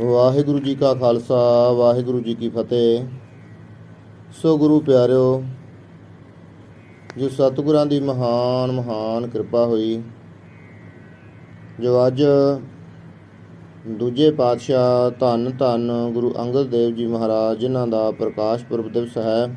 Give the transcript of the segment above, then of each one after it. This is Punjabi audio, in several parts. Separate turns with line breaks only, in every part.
ਵਾਹਿਗੁਰੂ ਜੀ ਕਾ ਖਾਲਸਾ, ਵਾਹਿਗੁਰੂ ਜੀ ਕੀ ਫਤਿਹ। ਸੋ ਗੁਰੂ ਪਿਆਰਿਓ, ਜੋ ਸਤਿਗੁਰਾਂ ਦੀ ਮਹਾਨ ਮਹਾਨ ਕਿਰਪਾ ਹੋਈ, ਜੋ ਅੱਜ ਦੂਜੇ ਪਾਤਸ਼ਾਹ ਧੰਨ ਧੰਨ ਗੁਰੂ ਅੰਗਦ ਦੇਵ ਜੀ ਮਹਾਰਾਜ, ਜਿਨ੍ਹਾਂ ਦਾ ਪ੍ਰਕਾਸ਼ ਪੁਰਬ ਦਿਵਸ ਹੈ,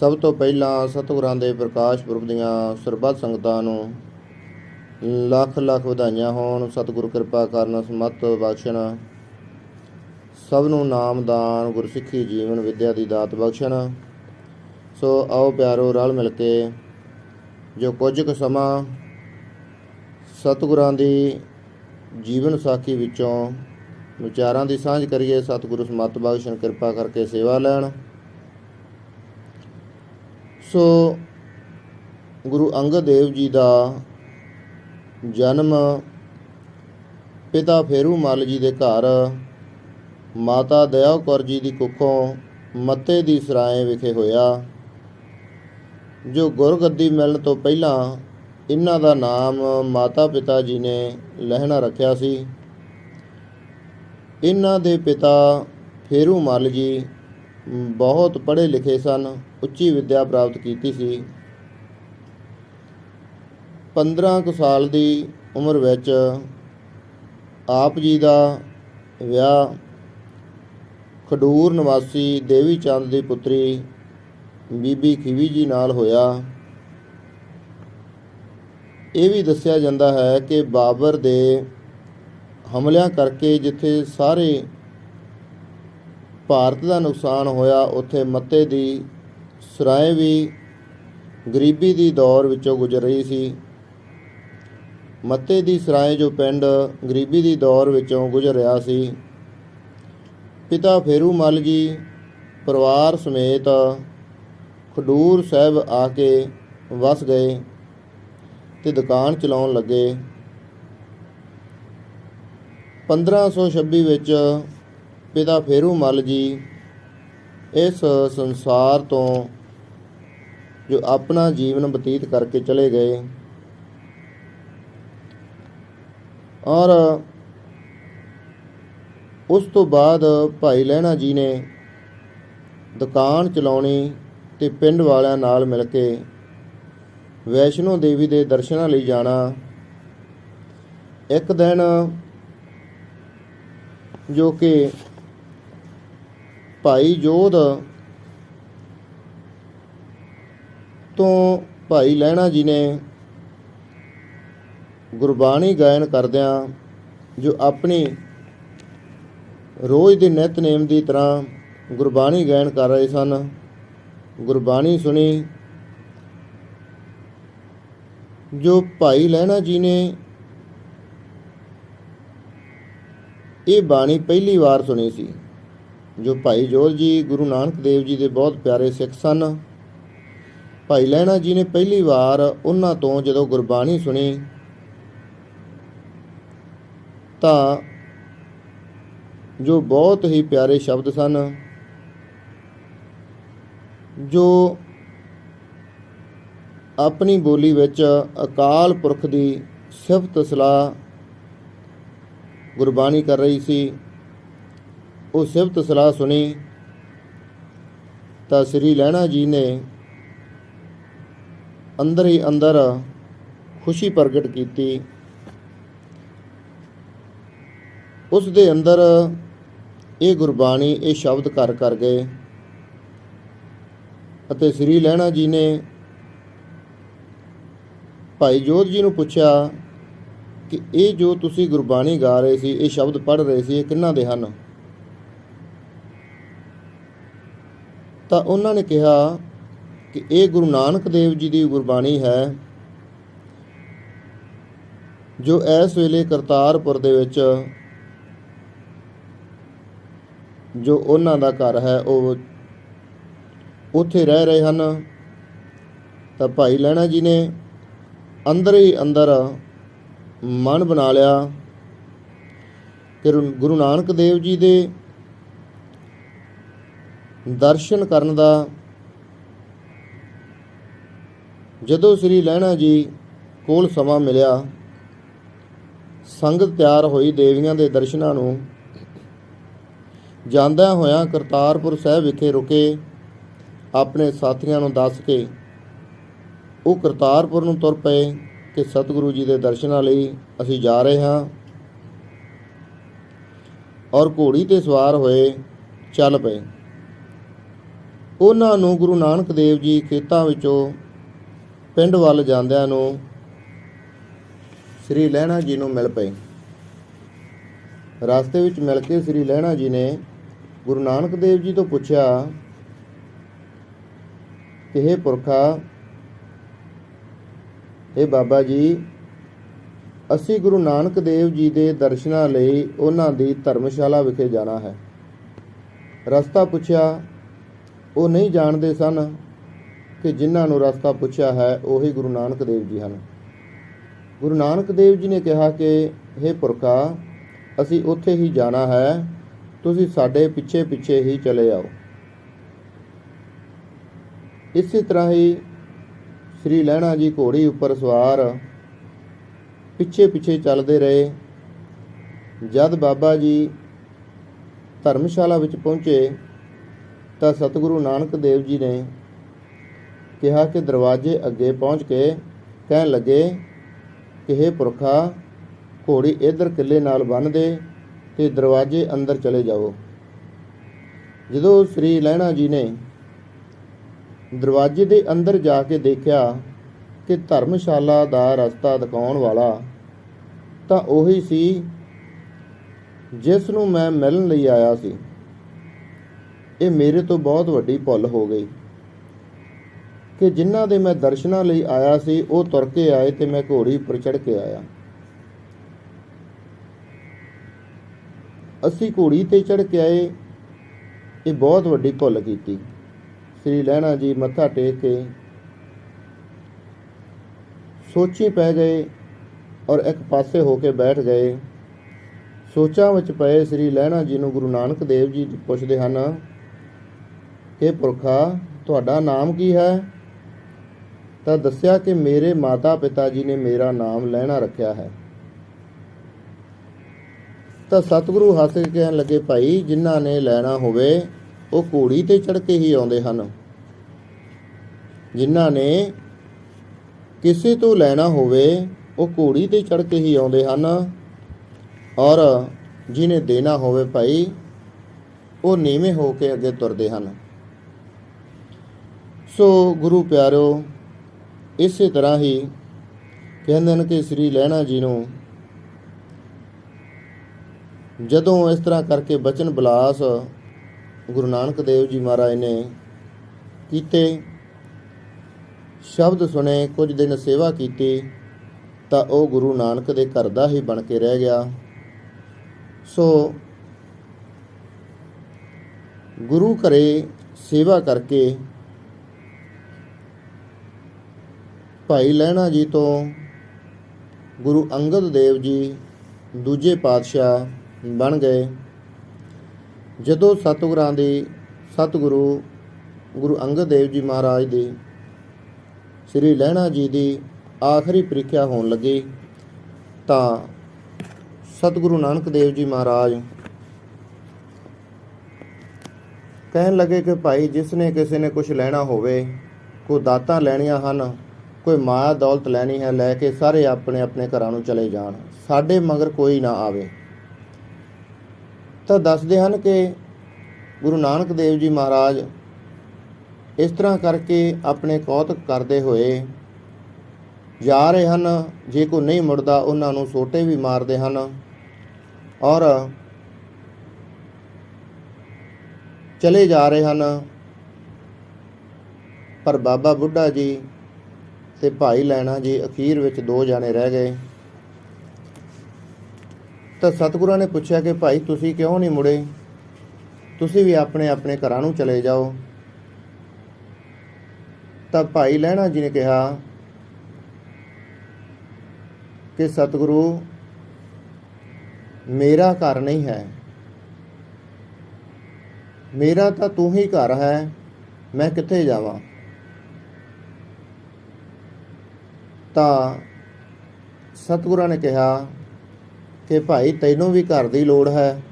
ਸਭ ਤੋਂ ਪਹਿਲਾਂ ਸਤਿਗੁਰਾਂ ਦੇ ਪ੍ਰਕਾਸ਼ ਪੁਰਬ ਦੀਆਂ ਸਰਬੱਤ ਸੰਗਤਾਂ ਨੂੰ ਲੱਖ ਲੱਖ ਵਧਾਈਆਂ ਹੋਣ, ਸਤਿਗੁਰ ਕਿਰਪਾ ਕਰਨ, ਸਮਤ ਬਖਸ਼ਣ। ਸਭ ਨੂੰ ਨਾਮਦਾਨ ਗੁਰਸਿੱਖੀ ਜੀਵਨ ਵਿਦਿਆ ਦੀ ਦਾਤ ਬਖਸ਼ਣ। ਸੋ ਆਓ ਪਿਆਰੋ, ਰਲ ਮਿਲ ਕੇ ਜੋ ਕੁਝ ਕੁ ਸਮਾਂ ਸਤਿਗੁਰਾਂ ਦੀ ਜੀਵਨ ਸਾਖੀ ਵਿੱਚੋਂ ਵਿਚਾਰਾਂ ਦੀ ਸਾਂਝ ਕਰੀਏ, ਸਤਿਗੁਰੂ ਸਮਤ ਬਖਸ਼ਣ, ਕਿਰਪਾ ਕਰਕੇ ਸੇਵਾ ਲੈਣ। ਸੋ ਗੁਰੂ ਅੰਗਦ ਦੇਵ ਜੀ ਦਾ ਜਨਮ ਪਿਤਾ ਫੇਰੂ ਮੱਲ ਜੀ ਦੇ ਘਰ, ਮਾਤਾ ਦਇਆ ਕੌਰ ਜੀ ਦੀ ਕੁੱਖੋਂ ਮੱਤੇ ਦੀ ਸਰਾਏ ਵਿਖੇ ਹੋਇਆ, ਜੋ ਗੁਰਗੱਦੀ ਮਿਲਣ ਤੋਂ ਪਹਿਲਾਂ ਇਹਨਾਂ ਦਾ ਨਾਮ ਮਾਤਾ ਪਿਤਾ ਜੀ ਨੇ ਲਹਿਣਾ ਰੱਖਿਆ ਸੀ। ਇਹਨਾਂ ਦੇ ਪਿਤਾ ਫੇਰੂ ਮੱਲ ਜੀ ਬਹੁਤ ਪੜ੍ਹੇ ਲਿਖੇ ਸਨ, ਉੱਚੀ ਵਿੱਦਿਆ ਪ੍ਰਾਪਤ ਕੀਤੀ ਸੀ। 15 ਕੁ ਸਾਲ ਦੀ ਉਮਰ ਵਿੱਚ ਆਪ ਜੀ ਦਾ ਵਿਆਹ ਖਡੂਰ ਨਿਵਾਸੀ ਦੇਵੀ ਚੰਦ ਦੀ ਪੁੱਤਰੀ ਬੀਬੀ ਖੀਵੀ ਜੀ ਨਾਲ ਹੋਇਆ। ਇਹ ਵੀ ਦੱਸਿਆ ਜਾਂਦਾ ਹੈ ਕਿ ਬਾਬਰ ਦੇ ਹਮਲਿਆਂ ਕਰਕੇ ਜਿੱਥੇ ਸਾਰੇ ਭਾਰਤ ਦਾ ਨੁਕਸਾਨ ਹੋਇਆ, ਉੱਥੇ ਮੱਤੇ ਦੀ ਸਰਾਏ ਵੀ ਗਰੀਬੀ ਦੀ ਦੌਰ ਵਿੱਚੋਂ ਗੁਜ਼ਰ ਰਹੀ ਸੀ। ਮੱਤੇ ਦੀ ਸਰਾਏ ਜੋ ਪਿੰਡ ਗਰੀਬੀ ਦੀ ਦੌਰ ਵਿੱਚੋਂ ਗੁਜ਼ਰ ਰਿਹਾ ਸੀ, ਪਿਤਾ ਫੇਰੂ ਮੱਲ ਜੀ, ਪਰਿਵਾਰ ਸਮੇਤ ਖਡੂਰ ਸਾਹਿਬ ਆ ਕੇ ਵਸ ਗਏ ਤੇ ਦੁਕਾਨ ਚਲਾਉਣ ਲੱਗੇ। 1526 ਵਿੱਚ ਪਿਤਾ ਫੇਰੂ ਮੱਲ ਜੀ ਇਸ ਸੰਸਾਰ ਤੋਂ ਜੋ ਆਪਣਾ ਜੀਵਨ ਬਤੀਤ ਕਰਕੇ ਚਲੇ ਗਏ। ਔਰ ਉਸ ਤੋਂ ਬਾਅਦ ਭਾਈ ਲਹਿਣਾ ਜੀ ਨੇ ਦੁਕਾਨ ਚਲਾਉਣੀ ਤੇ ਪਿੰਡ ਵਾਲਿਆਂ ਨਾਲ ਮਿਲ ਕੇ ਵੈਸ਼ਨੋ ਦੇਵੀ ਦੇ ਦਰਸ਼ਨਾਂ ਲਈ ਜਾਣਾ। ਇੱਕ ਦਿਨ ਜੋ ਕਿ ਭਾਈ ਜੋਧ ਤੋਂ ਭਾਈ ਲਹਿਣਾ ਜੀ ਨੇ ਗੁਰਬਾਣੀ ਗਾਇਨ ਕਰਦਿਆਂ ਜੋ ਆਪਣੀ ਰੋਜ਼ ਦੇ ਨਿਤਨੇਮ ਦੀ ਤਰ੍ਹਾਂ ਗੁਰਬਾਣੀ ਗਾਇਨ ਕਰ ਰਹੇ ਸਨ, ਗੁਰਬਾਣੀ ਸੁਣੀ, ਜੋ ਭਾਈ ਲਹਿਣਾ ਜੀ ਨੇ ਇਹ ਬਾਣੀ ਪਹਿਲੀ ਵਾਰ ਸੁਣੀ ਸੀ, ਜੋ ਭਾਈ ਜੋਲ ਜੀ, ਗੁਰੂ ਨਾਨਕ ਦੇਵ ਜੀ ਦੇ ਬਹੁਤ ਪਿਆਰੇ ਸਿੱਖ ਸਨ, ਭਾਈ ਲਹਿਣਾ ਜੀ ਨੇ ਪਹਿਲੀ ਵਾਰ ਉਹਨਾਂ ਤੋਂ ਜਦੋਂ ਗੁਰਬਾਣੀ ਸੁਣੀ ਤਾਂ ਜੋ ਬਹੁਤ ਹੀ ਪਿਆਰੇ ਸ਼ਬਦ ਸਨ, ਜੋ ਆਪਣੀ ਬੋਲੀ ਵਿੱਚ ਅਕਾਲ ਪੁਰਖ ਦੀ ਸਿਫਤ ਸਲਾਹ ਗੁਰਬਾਣੀ ਕਰ ਰਹੀ ਸੀ, ਉਹ ਸਿਫਤ ਸਲਾਹ ਸੁਣੀ, ਤਾਂ ਸ੍ਰੀ ਲਹਿਣਾ ਜੀ ਨੇ ਅੰਦਰ ਹੀ ਅੰਦਰ ਖੁਸ਼ੀ ਪ੍ਰਗਟ ਕੀਤੀ। ਉਸ ਦੇ ਅੰਦਰ ਇਹ ਗੁਰਬਾਣੀ, ਇਹ ਸ਼ਬਦ ਕਰ ਕਰ ਗਏ ਅਤੇ ਸ੍ਰੀ ਲਹਿਣਾ ਜੀ ਨੇ ਭਾਈ ਜੋਤ ਜੀ ਨੂੰ ਪੁੱਛਿਆ ਕਿ ਇਹ ਜੋ ਤੁਸੀਂ ਗੁਰਬਾਣੀ ਗਾ ਰਹੇ ਸੀ, ਇਹ ਸ਼ਬਦ ਪੜ੍ਹ ਰਹੇ ਸੀ, ਇਹ ਕਿੰਨਾ ਦੇ ਹਨ? ਤਾਂ ਉਹਨਾਂ ਨੇ ਕਿਹਾ ਕਿ ਇਹ ਗੁਰੂ ਨਾਨਕ ਦੇਵ ਜੀ ਦੀ ਗੁਰਬਾਣੀ ਹੈ, ਜੋ ਇਸ ਵੇਲੇ ਕਰਤਾਰਪੁਰ ਦੇ ਵਿੱਚ ਜੋ ਉਹਨਾਂ ਦਾ ਘਰ ਹੈ, ਉਹ ਉੱਥੇ ਰਹਿ ਰਹੇ ਹਨ। ਤਾਂ ਭਾਈ ਲੈਣਾ ਜੀ ਨੇ ਅੰਦਰ ਹੀ ਅੰਦਰ ਮਨ ਬਣਾ ਲਿਆ। ਕਿ ਗੁਰੂ- ਗੁਰੂ ਨਾਨਕ ਦੇਵ ਜੀ ਦੇ ਦਰਸ਼ਨ ਕਰਨ ਦਾ ਜਦੋਂ ਸ੍ਰੀ ਲਹਿਣਾ ਜੀ ਕੋਲ ਸਮਾਂ ਮਿਲਿਆ, ਸੰਗਤ ਤਿਆਰ ਹੋਈ ਦੇਵੀਆਂ ਦੇ ਦਰਸ਼ਨਾਂ ਨੂੰ। ਜਾਂਦਿਆਂ ਹੋਇਆਂ ਕਰਤਾਰਪੁਰ ਸਾਹਿਬ ਵਿਖੇ ਰੁਕੇ, ਆਪਣੇ ਸਾਥੀਆਂ ਨੂੰ ਦੱਸ ਕੇ ਉਹ ਕਰਤਾਰਪੁਰ ਨੂੰ ਤੁਰ ਪਏ ਕਿ ਸਤਿਗੁਰੂ ਜੀ ਦੇ ਦਰਸ਼ਨਾਂ ਲਈ ਅਸੀਂ ਜਾ ਰਹੇ ਹਾਂ ਔਰ ਘੋੜੀ ਤੇ ਸਵਾਰ ਹੋਏ ਚੱਲ ਪਏ। ਉਹਨਾਂ ਨੂੰ ਗੁਰੂ ਨਾਨਕ ਦੇਵ ਜੀ ਖੇਤਾਂ ਵਿੱਚੋਂ ਪਿੰਡ ਵੱਲ ਜਾਂਦਿਆਂ ਨੂੰ ਸ੍ਰੀ ਲਹਿਣਾ ਜੀ ਨੂੰ ਮਿਲ ਪਏ। ਰਸਤੇ ਵਿੱਚ ਮਿਲ ਕੇ ਸ੍ਰੀ ਲਹਿਣਾ ਜੀ ਨੇ ਗੁਰੂ ਨਾਨਕ ਦੇਵ ਜੀ ਤੋਂ ਪੁੱਛਿਆ ਕਿ हे ਪੁਰਖਾ हे ਬਾਬਾ ਜੀ ਅਸੀਂ ਗੁਰੂ ਨਾਨਕ ਦੇਵ ਜੀ ਦੇ ਦਰਸ਼ਨਾਂ ਲਈ ਉਹਨਾਂ ਦੀ ਧਰਮਸ਼ਾਲਾ ਵਿਖੇ ਜਾਣਾ ਹੈ ਰਸਤਾ ਪੁੱਛਿਆ ਉਹ ਨਹੀਂ ਜਾਣਦੇ ਸਨ ਕਿ ਜਿਨ੍ਹਾਂ ਨੂੰ ਰਸਤਾ ਪੁੱਛਿਆ ਹੈ ਉਹੀ ਗੁਰੂ ਨਾਨਕ ਦੇਵ ਜੀ ਹਨ ਗੁਰੂ ਨਾਨਕ ਦੇਵ ਜੀ ਨੇ ਕਿਹਾ ਕਿ हे ਪੁਰਖਾ ਅਸੀਂ ਉੱਥੇ ਹੀ ਜਾਣਾ ਹੈ ਤੁਸੀਂ ਸਾਡੇ ਪਿੱਛੇ ਪਿੱਛੇ ਹੀ ਚਲੇ ਆਓ। ਇਸੇ ਤਰ੍ਹਾਂ ਹੀ ਸ੍ਰੀ ਲਹਿਣਾ ਜੀ ਘੋੜੀ ਉੱਪਰ ਸਵਾਰ ਪਿੱਛੇ ਪਿੱਛੇ ਚੱਲਦੇ ਰਹੇ। ਜਦ ਬਾਬਾ ਜੀ ਧਰਮਸ਼ਾਲਾ ਵਿੱਚ ਪਹੁੰਚੇ ਤਾਂ ਸਤਿਗੁਰੂ ਨਾਨਕ ਦੇਵ ਜੀ ਨੇ ਕਿਹਾ ਕਿ ਦਰਵਾਜ਼ੇ ਅੱਗੇ ਪਹੁੰਚ ਕੇ ਕਹਿਣ ਲੱਗੇ ਕਿ हे ਪੁਰਖਾ, ਘੋੜੀ ਇਧਰ ਕਿੱਲੇ ਨਾਲ ਬੰਨ੍ਹ ਦੇ। ਤੇ ਦਰਵਾਜ਼ੇ ਅੰਦਰ ਚਲੇ ਜਾਓ। ਜਦੋਂ ਸ੍ਰੀ ਲਹਿਣਾ ਜੀ ਨੇ ਦਰਵਾਜ਼ੇ ਦੇ ਅੰਦਰ ਜਾ ਕੇ ਦੇਖਿਆ ਕਿ ਧਰਮਸ਼ਾਲਾ ਦਾ ਰਸਤਾ ਦਿਖਾਉਣ ਵਾਲਾ, ਤਾਂ ਉਹੀ ਸੀ ਜਿਸ ਨੂੰ ਮੈਂ ਮਿਲਣ ਲਈ ਆਇਆ ਸੀ। ਇਹ ਮੇਰੇ ਤੋਂ ਬਹੁਤ ਵੱਡੀ ਭੁੱਲ ਹੋ ਗਈ ਕਿ ਜਿਨ੍ਹਾਂ ਦੇ ਮੈਂ ਦਰਸ਼ਨਾਂ ਲਈ ਆਇਆ ਸੀ, ਉਹ ਤੁਰ ਕੇ ਆਏ ਤੇ ਮੈਂ ਘੋੜੀ ਉੱਪਰ ਚੜ੍ਹ ਕੇ ਆਇਆ। ਅਸੀਂ ਘੋੜੀ ਤੇ ਚੜ੍ਹ ਕੇ ਆਏ। ਇਹ ਬਹੁਤ ਵੱਡੀ ਭੁੱਲ ਕੀਤੀ। ਸ੍ਰੀ ਲਹਿਣਾ ਜੀ ਮੱਥਾ ਟੇਕ ਕੇ ਸੋਚੀ ਪੈ ਗਏ ਔਰ ਇੱਕ ਪਾਸੇ ਹੋ ਕੇ ਬੈਠ ਗਏ। ਸੋਚਾਂ ਵਿੱਚ ਪਏ ਸ੍ਰੀ ਲਹਿਣਾ ਜੀ ਨੂੰ ਗੁਰੂ ਨਾਨਕ ਦੇਵ ਜੀ ਪੁੱਛਦੇ ਹਨ ਕਿ ਪੁਰਖਾ, ਤੁਹਾਡਾ ਨਾਮ ਕੀ ਹੈ? ਤਾਂ ਦੱਸਿਆ ਕਿ ਮੇਰੇ ਮਾਤਾ ਪਿਤਾ ਜੀ ਨੇ ਮੇਰਾ ਨਾਮ ਲਹਿਣਾ ਰੱਖਿਆ ਹੈ। ਤਾਂ ਸਤਿਗੁਰੂ ਹੱਸ ਕੇ ਕਹਿਣ ਲੱਗੇ, ਭਾਈ, ਜਿਨ੍ਹਾਂ ਨੇ ਲੈਣਾ ਹੋਵੇ, ਉਹ ਘੋੜੀ ਤੇ ਚੜ ਕੇ ਹੀ ਆਉਂਦੇ ਹਨ। ਜਿਨ੍ਹਾਂ ਨੇ ਕਿਸੇ ਤੋਂ ਲੈਣਾ ਹੋਵੇ, ਉਹ ਘੋੜੀ ਤੇ ਚੜ ਕੇ ਹੀ ਆਉਂਦੇ ਹਨ। ਔਰ ਜਿਹਨੇ ਦੇਣਾ ਹੋਵੇ, ਭਾਈ, ਉਹ ਨੀਵੇਂ ਹੋ ਕੇ ਅੱਗੇ ਤੁਰਦੇ ਹਨ। ਸੋ ਗੁਰੂ ਪਿਆਰਿਓ ਇਸੇ ਤਰ੍ਹਾਂ ਹੀ ਕਹਿੰਦੇ ਨੇ ਕਿ ਸ੍ਰੀ ਲਹਿਣਾ ਜੀ ਨੂੰ ਜਦੋਂ ਇਸ ਤਰ੍ਹਾਂ ਕਰਕੇ ਬਚਨ ਬਲਾਸ ਗੁਰੂ ਨਾਨਕ ਦੇਵ ਜੀ ਮਹਾਰਾਜ ਨੇ ਕੀਤੇ, ਸ਼ਬਦ ਸੁਣੇ, ਕੁਝ ਦਿਨ ਸੇਵਾ ਕੀਤੀ, ਤਾਂ ਉਹ ਗੁਰੂ ਨਾਨਕ ਦੇ ਘਰ ਦਾ ਹੀ ਬਣ ਕੇ ਰਹਿ ਗਿਆ। ਸੋ ਗੁਰੂ ਘਰੇ ਸੇਵਾ ਕਰਕੇ ਭਾਈ ਲਹਿਣਾ ਜੀ ਤੋਂ ਗੁਰੂ ਅੰਗਦ ਦੇਵ ਜੀ, ਦੂਜੇ ਪਾਤਸ਼ਾਹ ਬਣ ਗਏ। ਜਦੋਂ ਸਤਿਗੁਰਾਂ ਦੀ ਸਤਿਗੁਰੂ ਗੁਰੂ ਅੰਗਦ ਦੇਵ ਜੀ ਮਹਾਰਾਜ ਦੀ ਸ੍ਰੀ ਲਹਿਣਾ ਜੀ ਦੀ ਆਖਰੀ ਪ੍ਰੀਖਿਆ ਹੋਣ ਲੱਗੀ, ਤਾਂ ਸਤਿਗੁਰੂ ਨਾਨਕ ਦੇਵ ਜੀ ਮਹਾਰਾਜ ਕਹਿਣ ਲੱਗੇ ਕਿ ਭਾਈ, ਜਿਸ ਨੇ ਕਿਸੇ ਨੇ ਕੁਝ ਲੈਣਾ ਹੋਵੇ, ਕੋਈ ਦਾਤਾਂ ਲੈਣੀਆਂ ਹਨ, ਕੋਈ ਮਾਇਆ ਦੌਲਤ ਲੈਣੀ ਹੈ, ਲੈ ਕੇ ਸਾਰੇ ਆਪਣੇ ਆਪਣੇ ਘਰਾਂ ਨੂੰ ਚਲੇ ਜਾਣ। ਸਾਡੇ ਮਗਰ ਕੋਈ ਨਾ ਆਵੇ। ਤਾਂ ਦੱਸਦੇ ਹਨ ਕਿ ਗੁਰੂ ਨਾਨਕ ਦੇਵ ਜੀ ਮਹਾਰਾਜ ਇਸ ਤਰ੍ਹਾਂ ਕਰਕੇ ਆਪਣੇ ਕੌਤਕ ਕਰਦੇ ਹੋਏ ਜਾ ਰਹੇ ਹਨ। ਜੇ ਕੋਈ ਨਹੀਂ ਮੁੜਦਾ, ਉਹਨਾਂ ਨੂੰ ਸੋਟੇ ਵੀ ਮਾਰਦੇ ਹਨ ਔਰ ਚਲੇ ਜਾ ਰਹੇ ਹਨ। ਪਰ ਬਾਬਾ ਬੁੱਢਾ ਜੀ ਤੇ ਭਾਈ ਲੈਣਾ ਜੀ ਅਖੀਰ ਵਿੱਚ ਦੋ ਜਾਣੇ ਰਹਿ ਗਏ। ਤਾਂ ਸਤਿਗੁਰਾਂ ਨੇ ਪੁੱਛਿਆ ਕਿ ਭਾਈ ਤੁਸੀਂ ਕਿਉਂ ਨਹੀਂ ਮੁੜੇ? ਤੁਸੀਂ ਵੀ ਆਪਣੇ ਆਪਣੇ ਘਰਾਂ ਨੂੰ ਚਲੇ ਜਾਓ। ਤਾਂ ਭਾਈ ਲਹਿਣਾ ਜੀ ਨੇ ਕਿਹਾ ਕਿ ਸਤਿਗੁਰੂ, ਮੇਰਾ ਘਰ ਨਹੀਂ ਹੈ। ਮੇਰਾ ਤਾਂ ਤੂੰ ਹੀ ਘਰ ਹੈ, ਮੈਂ ਕਿੱਥੇ ਜਾਵਾਂ? ਤਾਂ ਸਤਿਗੁਰਾਂ ਨੇ ਕਿਹਾ ਕਿ ਭਾਈ ਤੈਨੂੰ ਵੀ ਘਰ ਦੀ ਲੋੜ ਹੈ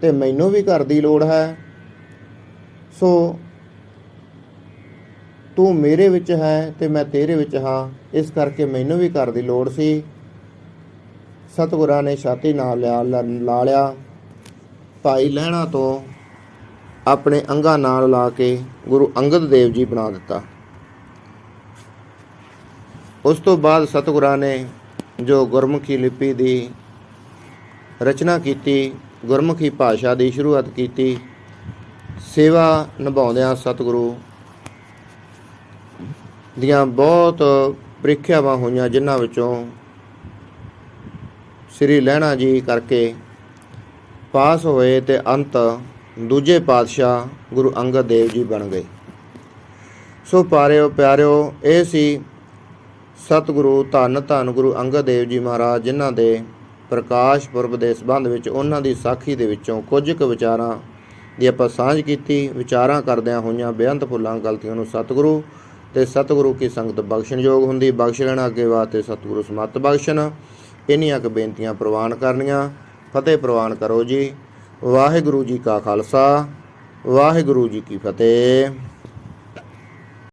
ਤੇ ਮੈਨੂੰ ਵੀ ਘਰ ਦੀ ਲੋੜ ਹੈ। ਸੋ ਤੂੰ ਮੇਰੇ ਵਿੱਚ ਹੈ ਤੇ ਮੈਂ ਤੇਰੇ ਵਿੱਚ ਹਾਂ। ਇਸ ਕਰਕੇ ਮੈਨੂੰ ਵੀ ਘਰ ਦੀ ਲੋੜ ਸੀ। ਸਤਿਗੁਰਾਂ ਨੇ ਛਾਤੀ ਨਾਲ ਲਿਆ ਲਾ ਲਿਆ। ਭਾਈ ਲਹਿਣਾ ਤੋਂ ਆਪਣੇ ਅੰਗਾਂ ਨਾਲ ਲਾ ਕੇ ਗੁਰੂ ਅੰਗਦ ਦੇਵ ਜੀ ਬਣਾ ਦਿੱਤਾ। ਉਸ ਤੋਂ ਬਾਅਦ ਸਤਿਗੁਰਾਂ ਨੇ ਜੋ ਗੁਰਮੁਖੀ ਲਿਪੀ ਦੀ ਰਚਨਾ ਕੀਤੀ, ਗੁਰਮੁਖੀ ਭਾਸ਼ਾ ਦੀ ਸ਼ੁਰੂਆਤ ਕੀਤੀ। ਸੇਵਾ ਨਿਭਾਉਂਦਿਆਂ ਸਤਿਗੁਰੂ ਦੀਆਂ ਬਹੁਤ ਪ੍ਰੀਖਿਆਵਾਂ ਹੋਈਆਂ, ਜਿਨ੍ਹਾਂ ਵਿੱਚੋਂ ਸ੍ਰੀ ਲਹਿਣਾ ਜੀ ਕਰਕੇ ਪਾਸ ਹੋਏ ਤੇ ਅੰਤ ਦੂਜੇ ਪਾਤਸ਼ਾਹ ਗੁਰੂ ਅੰਗਦ ਦੇਵ ਜੀ ਬਣ ਗਏ। ਸੋ ਪਾਰਿਓ ਪਿਆਰਿਓ, ਇਹ ਸੀ ਸਤਿਗੁਰੂ ਧੰਨ ਧੰਨ ਗੁਰੂ ਅੰਗਦ ਦੇਵ ਜੀ ਮਹਾਰਾਜ, ਜਿਨ੍ਹਾਂ ਦੇ ਪ੍ਰਕਾਸ਼ ਪੁਰਬ ਦੇ ਸੰਬੰਧ ਵਿੱਚ ਉਹਨਾਂ ਦੀ ਸਾਖੀ ਦੇ ਵਿੱਚੋਂ ਕੁਝ ਕੁ ਵਿਚਾਰਾਂ ਦੀ ਆਪਾਂ ਸਾਂਝ ਕੀਤੀ, ਵਿਚਾਰਾਂ ਕਰਦਿਆਂ ਹੋਈਆਂ ਬੇਅੰਤ ਫੁੱਲਾਂ ਗਲਤੀਆਂ ਨੂੰ ਸਤਿਗੁਰੂ ਤੇ ਸਤਿਗੁਰੂ ਕੀ ਸੰਗਤ ਬਖਸ਼ਣਯੋਗ ਹੁੰਦੀ, ਬਖਸ਼ ਲੈਣਾ ਅੱਗੇ ਵਾਸਤੇ ਸਤਿਗੁਰੂ ਸਮਤ ਬਖਸ਼ਣ। ਇੰਨੀਆਂ ਕੁ ਬੇਨਤੀਆਂ ਪ੍ਰਵਾਨ ਕਰਨੀਆਂ। ਫਤਿਹ ਪ੍ਰਵਾਨ ਕਰੋ ਜੀ। ਵਾਹਿਗੁਰੂ ਜੀ ਕਾ ਖਾਲਸਾ, ਵਾਹਿਗੁਰੂ ਜੀ ਕੀ ਫਤਿਹ।